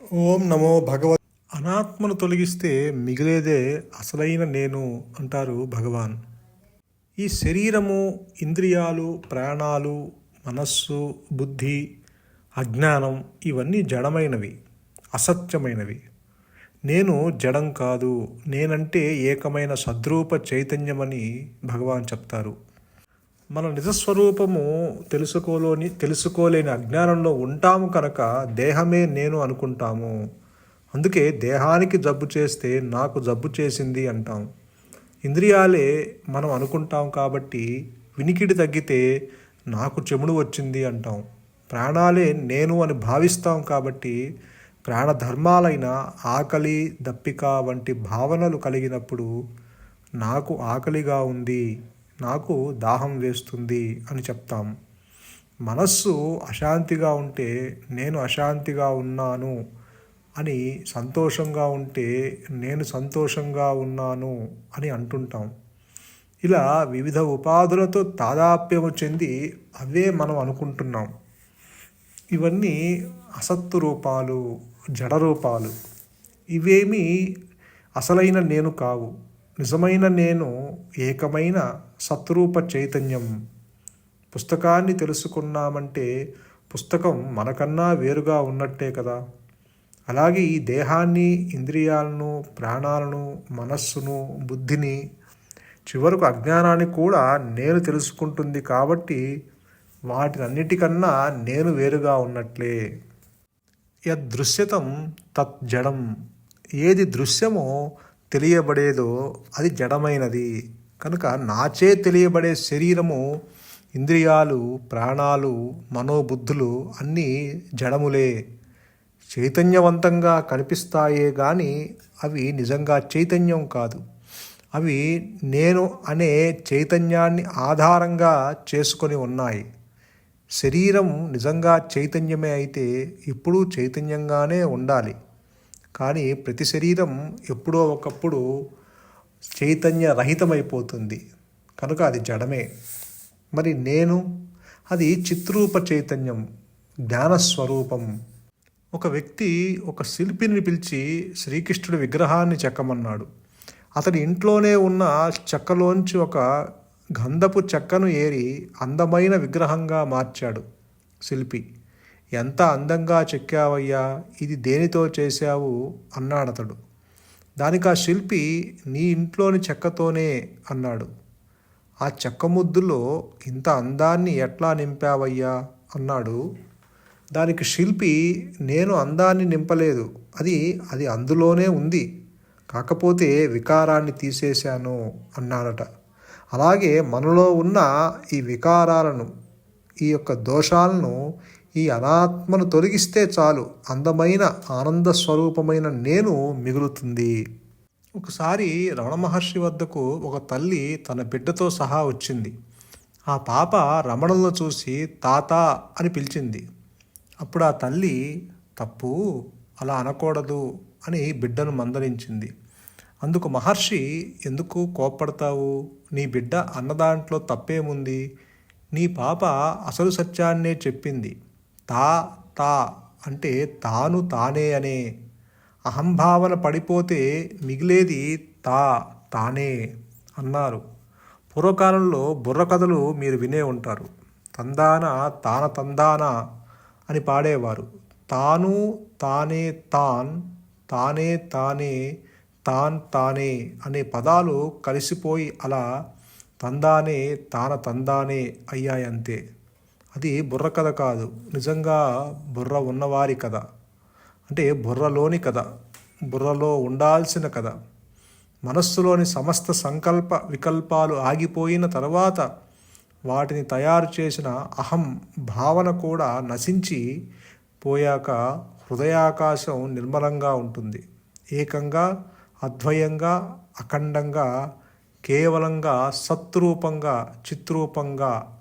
ఓం నమో భగవత్ అనాత్మను తొలగిస్తే మిగిలేదే అసలైన నేను అంటారు భగవాన్. ఈ శరీరము ఇంద్రియాలు ప్రాణాలు మనస్సు బుద్ధి అజ్ఞానం ఇవన్నీ జడమైనవి అసత్యమైనవి. నేను జడం కాదు నేనంటే ఏకమైన సద్రూప చైతన్యమని భగవాన్ చెప్తారు. మన నిజస్వరూపము తెలుసుకోలోని తెలుసుకోలేని అజ్ఞానంలో ఉంటాము కనుక దేహమే నేను అనుకుంటాము. అందుకే దేహానికి జబ్బు చేస్తే నాకు జబ్బు చేసింది అంటాం. ఇంద్రియాలే మనం అనుకుంటాం కాబట్టి వినికిడి తగ్గితే నాకు చెముడు వచ్చింది అంటాం. ప్రాణాలే నేను అని భావిస్తాం కాబట్టి ప్రాణధర్మాలైన ఆకలి దప్పిక వంటి భావనలు కలిగినప్పుడు నాకు ఆకలిగా ఉంది. నాకు దాహం వేస్తుంది అని చెప్తాం. మనస్సు అశాంతిగా ఉంటే నేను అశాంతిగా ఉన్నాను అని సంతోషంగా ఉంటే నేను సంతోషంగా ఉన్నాను అని అంటుంటాం. ఇలా వివిధ ఉపాధులతో తాదాప్యము చెంది అవే మనం అనుకుంటున్నాం. ఇవన్నీ అసత్తు రూపాలు జడ రూపాలు. ఇవేమీ అసలైన నేను కావు. నిజమైన నేను ఏకమైన సత్రూప చైతన్యం. పుస్తకాన్ని తెలుసుకున్నామంటే పుస్తకం మనకన్నా వేరుగా ఉన్నట్టే కదా. అలాగే ఈ దేహాన్ని ఇంద్రియాలను ప్రాణాలను మనస్సును బుద్ధిని చివరకు అజ్ఞానాన్ని కూడా నేను తెలుసుకుంటుంది కాబట్టి వాటినన్నిటికన్నా నేను వేరుగా ఉన్నట్లే. యదృశ్యతం తత్ జడం. ఏది దృశ్యమో తెలియబడేదో అది జడమైనది. కనుక నాచే తెలియబడే శరీరము ఇంద్రియాలు ప్రాణాలు మనోబుద్ధులు అన్నీ జడములే. చైతన్యవంతంగా కనిపిస్తాయే కానీ అవి నిజంగా చైతన్యం కాదు. అవి నేను అనే చైతన్యాన్ని ఆధారంగా చేసుకొని ఉన్నాయి. శరీరం నిజంగా చైతన్యమే అయితే ఎప్పుడూ చైతన్యంగానే ఉండాలి. కానీ ప్రతి శరీరం ఎప్పుడో ఒకప్పుడు చైతన్య రహితమైపోతుంది కనుక అది జడమే. మరి నేను అది చిత్రూప చైతన్యం జ్ఞానస్వరూపం. ఒక వ్యక్తి ఒక శిల్పిని పిలిచి శ్రీకృష్ణుడి విగ్రహాన్ని చెక్కమన్నాడు. అతని ఇంట్లోనే ఉన్న చెక్కలోంచి ఒక గంధపు చెక్కను ఏరి అందమైన విగ్రహంగా మార్చాడు శిల్పి. ఎంత అందంగా చెక్కావయ్యా ఇది దేనితో చేశావు? అన్నాడతడు. దానికి ఆ శిల్పి నీ ఇంట్లోని చెక్కతోనే అన్నాడు. ఆ చెక్క ముద్దులో ఇంత అందాన్ని ఎట్లా నింపావయ్యా? అన్నాడు. దానికి శిల్పి నేను అందాన్ని నింపలేదు. అది అది అందులోనే ఉంది. కాకపోతే వికారాన్ని తీసేశాను అన్నాడట. అలాగే మనలో ఉన్న ఈ వికారాలను ఈ యొక్క దోషాలను ఈ అనాత్మను తొలగిస్తే చాలు అందమైన ఆనంద స్వరూపమైన నేను మిగులుతుంది. ఒకసారి రమణ మహర్షి వద్దకు ఒక తల్లి తన బిడ్డతో సహా వచ్చింది. ఆ పాప రమణలను చూసి తాత అని పిలిచింది. అప్పుడు ఆ తల్లి తప్పు అలా అనకూడదు అని బిడ్డను మందలించింది. అందుకు మహర్షి ఎందుకు కోప్పడతావు? నీ బిడ్డ అన్నదాంట్లో తప్పేముంది? నీ పాప అసలు సత్యాన్నే చెప్పింది. తా తా అంటే తాను తానే అనే. అహంభావన పడిపోతే మిగిలేది తా తానే అన్నారు. పూర్వకాలంలో బుర్రకథలు మీరు వినే ఉంటారు. తందాన తాన తందాన అని పాడేవారు. తాను తానే తాన్ తానే తానే తాన్ తానే అనే పదాలు కలిసిపోయి అలా తందానే తాన తందానే అయ్యాయంతే. అది బుర్ర కథ కాదు. నిజంగా బుర్ర ఉన్నవారి కథ. అంటే బుర్రలోని కథ. బుర్రలో ఉండాల్సిన కథ. మనస్సులోని సమస్త సంకల్ప వికల్పాలు ఆగిపోయిన తర్వాత వాటిని తయారు చేసిన అహం భావన కూడా నశించి పోయాక హృదయాకాశం నిర్మలంగా ఉంటుంది. ఏకంగా అద్వయంగా అఖండంగా కేవలంగా సత్రూపంగా చిత్రూపంగా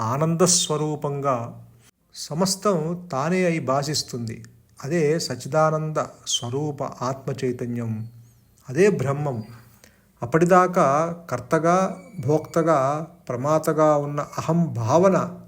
ఆనందస్వరూపంగా సమస్తం తానే అయి భాషిస్తుంది. అదే సచిదానంద స్వరూప ఆత్మ చైతన్యం. అదే బ్రహ్మం. అప్పటిదాకా కర్తగా భోక్తగా ప్రమాతగా ఉన్న అహం భావన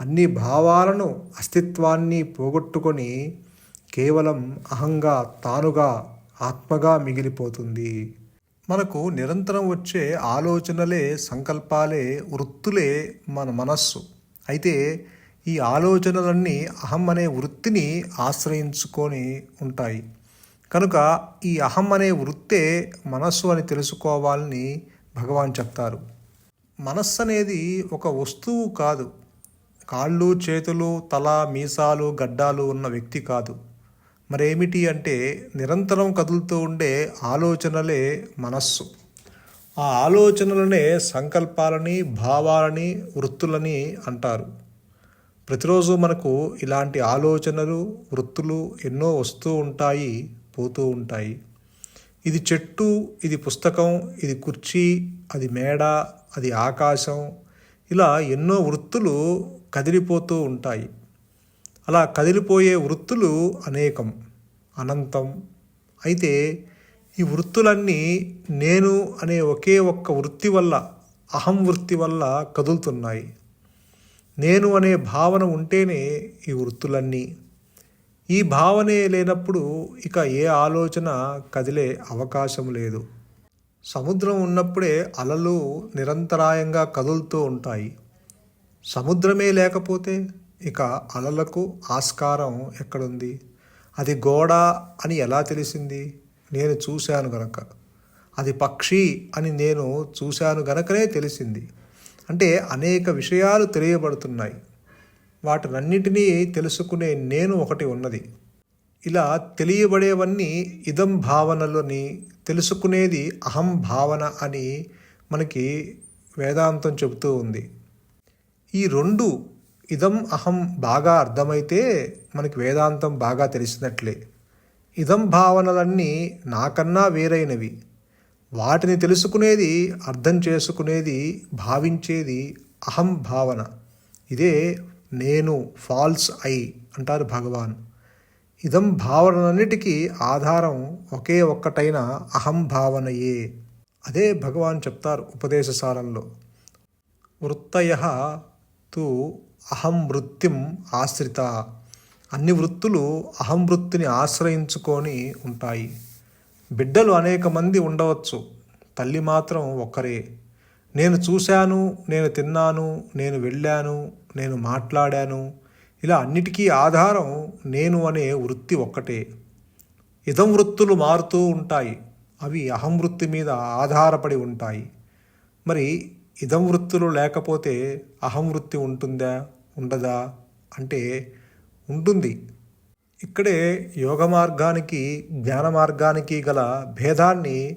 అన్ని భావాలను అస్తిత్వాన్ని పోగొట్టుకొని కేవలం అహంగా తానుగా ఆత్మగా మిగిలిపోతుంది. మనకు నిరంతరం వచ్చే ఆలోచనలే సంకల్పాలే వృత్తులే మన మనస్సు. అయితే ఈ ఆలోచనలన్నీ అహం అనే వృత్తిని ఆశ్రయించుకొని ఉంటాయి. కనుక ఈ అహం అనే వృత్తే మనస్సు అని తెలుసుకోవాలని భగవాన్ చెప్తారు. మనస్సు అనేది ఒక వస్తువు కాదు. కాళ్ళు చేతులు తల మీసాలు గడ్డాలు ఉన్న వ్యక్తి కాదు. మరేమిటి అంటే నిరంతరం కదులుతూ ఉండే ఆలోచనలే మనస్సు. ఆ ఆలోచనలనే సంకల్పాలని భావాలని వృత్తులని అంటారు. ప్రతిరోజు మనకు ఇలాంటి ఆలోచనలు వృత్తులు ఎన్నో వస్తూ ఉంటాయి పోతూ ఉంటాయి. ఇది చెట్టు ఇది పుస్తకం ఇది కుర్చీ అది మేడ అది ఆకాశం. ఇలా ఎన్నో వృత్తులు కదిలిపోతూ ఉంటాయి. అలా కదిలిపోయే వృత్తులు అనేకం అనంతం. అయితే ఈ వృత్తులన్నీ నేను అనే ఒకే ఒక్క వృత్తి వల్ల అహం వృత్తి వల్ల కదులుతున్నాయి. నేను అనే భావన ఉంటేనే ఈ వృత్తులన్నీ. ఈ భావనే లేనప్పుడు ఇక ఏ ఆలోచన కదిలే అవకాశం లేదు. సముద్రం ఉన్నప్పుడే అలలు నిరంతరాయంగా కదులుతూ ఉంటాయి. సముద్రమే లేకపోతే ఇక అలలకు ఆస్కారం ఎక్కడుంది? అది గోడ అని ఎలా తెలిసింది? నేను చూశాను గనక. అది పక్షి అని నేను చూశాను గనకనే తెలిసింది. అంటే అనేక విషయాలు తెలియబడుతున్నాయి. వాటినన్నిటినీ తెలుసుకునే నేను ఒకటి ఉన్నది. ఇలా తెలియబడేవన్నీ ఇదం భావనలని తెలుసుకునేది అహం భావన అని మనకి వేదాంతం చెబుతూ ఉంది. ఈ రెండు ఇదం అహం బాగా అర్థమైతే మనకి వేదాంతం బాగా తెలిసినట్లే. ఇదం భావనలన్నీ నాకన్నా వేరైనవి. వాటిని తెలుసుకునేది అర్థం చేసుకునేది భావించేది అహం భావన. ఇదే నేను ఫాల్స్ ఐ అంటారు భగవాన్. ఇదం భావనలన్నిటికీ ఆధారం ఒకే ఒక్కటైన అహం భావనయే. అదే భగవాన్ చెప్తారు ఉపదేశసారంలో వృత్తయ తు అహం వృత్తిం ఆశ్రిత. అన్ని వృత్తులు అహం వృత్తిని ఆశ్రయించుకొని ఉంటాయి. బిడ్డలు అనేక మంది ఉండవచ్చు. తల్లి మాత్రం ఒక్కరే. నేను చూశాను నేను తిన్నాను నేను వెళ్ళాను నేను మాట్లాడాను. ఇలా అన్నిటికీ ఆధారం నేను అనే వృత్తి ఒక్కటే. ఇదం వృత్తులు మారుతూ ఉంటాయి. అవి అహం వృత్తి మీద ఆధారపడి ఉంటాయి. మరి ఇదం వృత్తులు లేకపోతే అహం వృత్తి ఉంటుందా? ఉండదా? అంటే ఉంటుంది. ఇక్కడే యోగ మార్గానికి జ్ఞాన మార్గానికి గల భేదాన్ని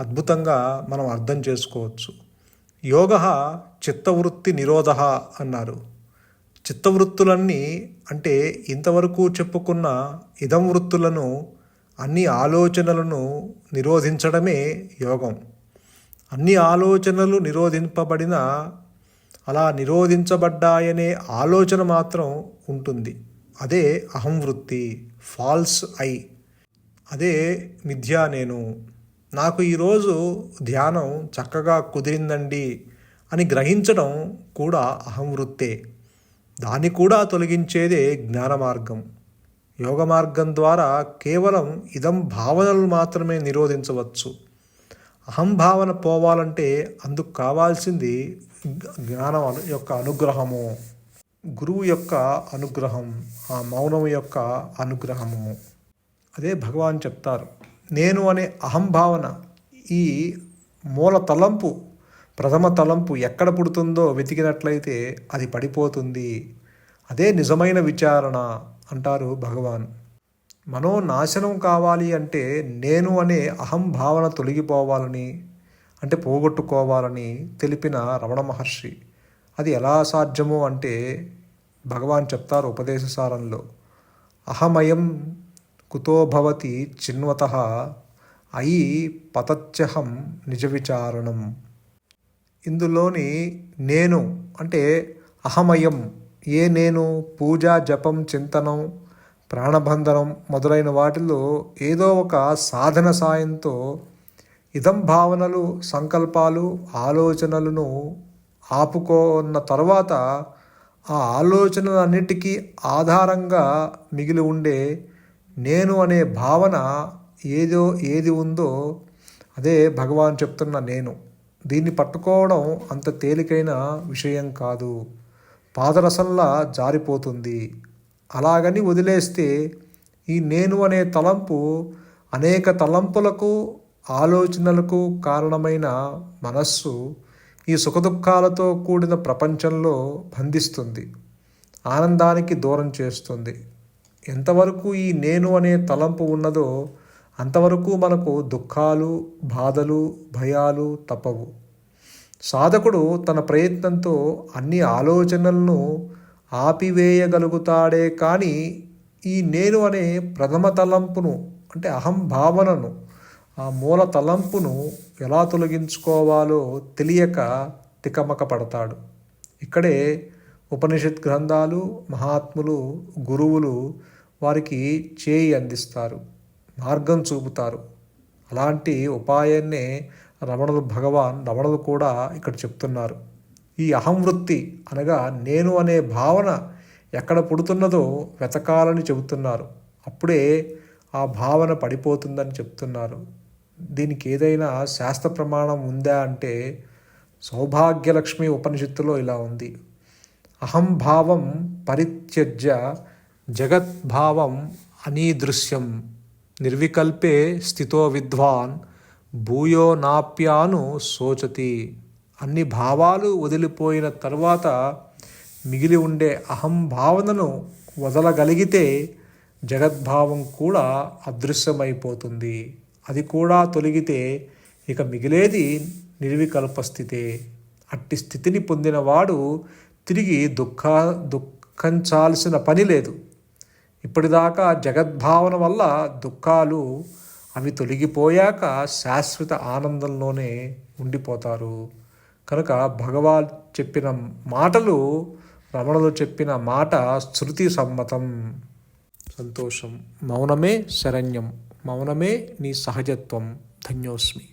అద్భుతంగా మనం అర్థం చేసుకోవచ్చు. యోగ చిత్తవృత్తి నిరోధ అన్నారు. చిత్తవృత్తులన్నీ అంటే ఇంతవరకు చెప్పుకున్న ఇదం వృత్తులను అన్ని ఆలోచనలను నిరోధించడమే యోగం. అన్ని ఆలోచనలు నిరోధింపబడిన అలా నిరోధించబడ్డాయనే ఆలోచన మాత్రం ఉంటుంది. అదే అహం వృత్తి ఫాల్స్ ఐ. అదే మిథ్యా నేను. నాకు ఈరోజు ధ్యానం చక్కగా కుదిరిందండి అని గ్రహించడం కూడా అహం వృత్తే దాన్ని కూడా తొలగించేదే జ్ఞాన మార్గం యోగ మార్గం ద్వారా కేవలం ఇదం భావనలు మాత్రమే నిరోధించవచ్చు. అహం భావన పోవాలంటే అందుకు కావాల్సింది జ్ఞానం యొక్క అనుగ్రహము. గురువు యొక్క అనుగ్రహం ఆ మౌనం యొక్క అనుగ్రహము. అదే భగవాన్ చెప్తారు. నేను అనే అహం భావన ఈ మూల తలంపు ప్రథమ తలంపు ఎక్కడ పుడుతుందో వెతికినట్లయితే అది పడిపోతుంది. అదే నిజమైన విచారణ అంటారు భగవాన్. మనోనాశనం కావాలి అంటే నేను అనే అహం భావన తొలగిపోవాలని అంటే పోగొట్టుకోవాలని తెలిపిన రమణ మహర్షి. అది ఎలా సాధ్యమో అంటే భగవాన్ చెప్తారు ఉపదేశసారంలో అహమయం కుతోభవతి చిన్వత అయి పతత్యహం నిజ విచారణం ఇందులోని నేను అంటే అహమయం ఏ నేను పూజ జపం చింతనం ప్రాణబంధనం మొదలైన వాటిలో ఏదో ఒక సాధన సాయంతో ఇదం భావనలు సంకల్పాలు ఆలోచనలను ఆపుకోన్న తర్వాత ఆ ఆలోచనలన్నిటికీ ఆధారంగా మిగిలి ఉండే నేను అనే భావన ఏదో ఏది ఉందో అదే భగవాన్ చెప్తున్న నేను. దీన్ని పట్టుకోవడం అంత తేలికైన విషయం కాదు. పాదరసంలా జారిపోతుంది. అలాగని వదిలేస్తే ఈ నేను అనే తలంపు అనేక తలంపులకు ఆలోచనలకు కారణమైన మనస్సు ఈ సుఖదుఖాలతో కూడిన ప్రపంచంలో బంధిస్తుంది ఆనందానికి దూరం చేస్తుంది. ఎంతవరకు ఈ నేను అనే తలంపు ఉన్నదో అంతవరకు మనకు దుఃఖాలు బాధలు భయాలు తప్పవు. సాధకుడు తన ప్రయత్నంతో అన్ని ఆలోచనలను ఆపివేయగలుగుతాడే కానీ ఈ నేను అనే ప్రథమ తలంపును అంటే అహం భావనను ఆ మూల తలంపును ఎలా తొలగించుకోవాలో తెలియక తికమక పడతాడు ఇక్కడే ఉపనిషత్ గ్రంథాలు మహాత్ములు గురువులు వారికి చేయి అందిస్తారు మార్గం చూపుతారు. అలాంటి ఉపాయాన్నే రమణులు భగవాన్ రమణులు కూడా ఇక్కడ చెప్తున్నారు. ఈ అహం వృత్తి అనగా నేను అనే భావన ఎక్కడ పుడుతున్నదో వెతకాలని చెబుతున్నారు. అప్పుడే ఆ భావన పడిపోతుందని చెప్తున్నారు. దీనికి ఏదైనా శాస్త్ర ప్రమాణం ఉందా అంటే సౌభాగ్యలక్ష్మి ఉపనిషత్తులో ఇలా ఉంది. అహంభావం పరిత్యజ్య జగద్భావం అనీదృశ్యం నిర్వికల్పే స్థితో విద్వాన్ భూయో నాప్యాను శోచతి. అన్ని భావాలు వదిలిపోయిన తర్వాత మిగిలి ఉండే అహం భావనను వదలగలిగితే జగద్భావం కూడా అదృశ్యమైపోతుంది. అది కూడా తొలగితే ఇక మిగిలేది నిర్వికల్ప స్థితే. అట్టి స్థితిని పొందినవాడు తిరిగి దుఃఖ దుఃఖించాల్సిన పని లేదు. ఇప్పటిదాకా జగద్భావన వల్ల దుఃఖాలు అవి తొలగిపోయాక శాశ్వత ఆనందంలోనే ఉండిపోతారు. కనుక భగవాన్ చెప్పిన మాటలు రమణులు చెప్పిన మాట శృతి సమ్మతం. సంతోషం. మౌనమే శరణ్యం. మౌనమే నీ సహజత్వం. ధన్యోస్మి.